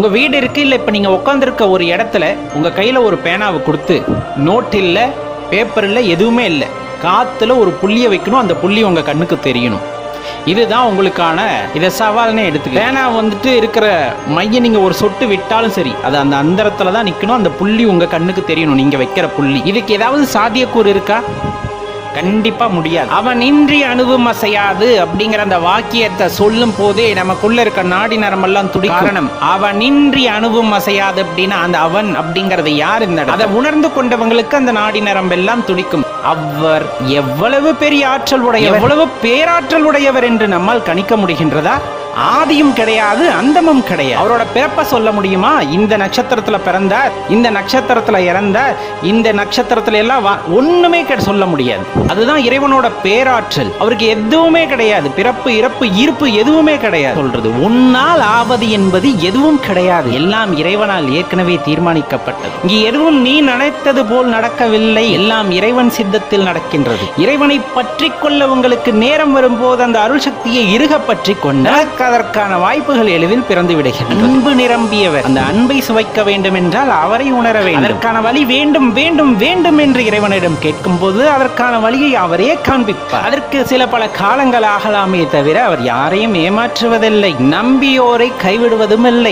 உங்கள் வீடு இருக்குது இல்லை இப்போ நீங்கள் உட்காந்துருக்க ஒரு இடத்துல உங்கள் கையில் ஒரு பேனாவை கொடுத்து நோட் இல்லை பேப்பர் இல்லை எதுவுமே இல்லை. காற்றுல ஒரு புள்ளியை வைக்கணும் அந்த புள்ளி உங்கள் கண்ணுக்கு தெரியணும். இதுதான் உங்களுக்கான இதை சவால்னே எடுத்துக்க. பேனா வந்துட்டு இருக்கிற மைய நீங்க ஒரு சொட்டு விட்டாலும் சரி அது அந்த அந்தரத்துல தான் நிக்கணும் அந்த புள்ளி உங்க கண்ணுக்கு தெரியணும் நீங்க வைக்கிற புள்ளி. இதுக்கு ஏதாவது சாத்தியக்கூறு இருக்கா? கண்டிப்பா முடியாது. அவன் இன்றி அணுவும் அசையாது அப்படிங்கிற அந்த வாக்கியத்தை சொல்லும் போதே நமக்குள்ள இருக்க நாடி நரம்பெல்லாம் துடி காரணம் அவன் இன்றி அணுவும் அசையாது அப்படின்னா அந்த அவன் அப்படிங்கறது யார் இந்த? அதை உணர்ந்து கொண்டவங்களுக்கு அந்த நாடி நரம்பெல்லாம் துடிக்கும். அவர் எவ்வளவு பெரிய ஆற்றல் உடையவர்? எவ்வளவு பேராற்றல் உடையவர் என்று நம்மால் கணிக்க முடிகின்றதா? ஆதியும் கிடையாது அந்தமும் கிடையாது. அவரோட பிறப்பை சொல்ல முடியுமா? இந்த நட்சத்திரத்துல பிறந்தார் இந்த நட்சத்திரத்துல இறந்தார் இந்த நட்சத்திரத்துல எல்லாம் வா- ஒண்ணுமே சொல்ல முடியாது. அதுதான் இறைவனோட பேராற்றல். அவருக்கு எதுவுமே கிடையாது. பிறப்பு இறப்பு ஈர்ப்பு எதுவுமே கிடையாது. சொல்றது உன்னால் ஆவது என்பது எதுவும் கிடையாது. எல்லாம் இறைவனால் ஏற்கனவே தீர்மானிக்கப்பட்டது. இங்கு எதுவும் நீ நினைத்தது போல் நடக்கவில்லை. எல்லாம் இறைவன் சித்தத்தில் நடக்கின்றது. இறைவனை பற்றி கொள்ள உங்களுக்கு நேரம் வரும்போது அந்த அருள் சக்தியை இருக பற்றி கொண்ட அதற்கான வாய்ப்புகள் எளிதில் பிறந்து விடுகின்றன. அன்பு நிரம்பியவர் அந்த அன்பை சுவைக்க வேண்டும் என்றால் அவரை உணர வேண்டும். அதற்கான வழி வேண்டும் வேண்டும் வேண்டும் என்று இறைவனிடம் கேட்கும்போது அதற்கான வழியை அவரே காண்பிப்பார். அதற்கு சில பல காலங்கள் ஆகலாமே தவிர அவர் யாரையும் ஏமாற்றுவதில்லை. நம்பியோரை கைவிடுவதும் இல்லை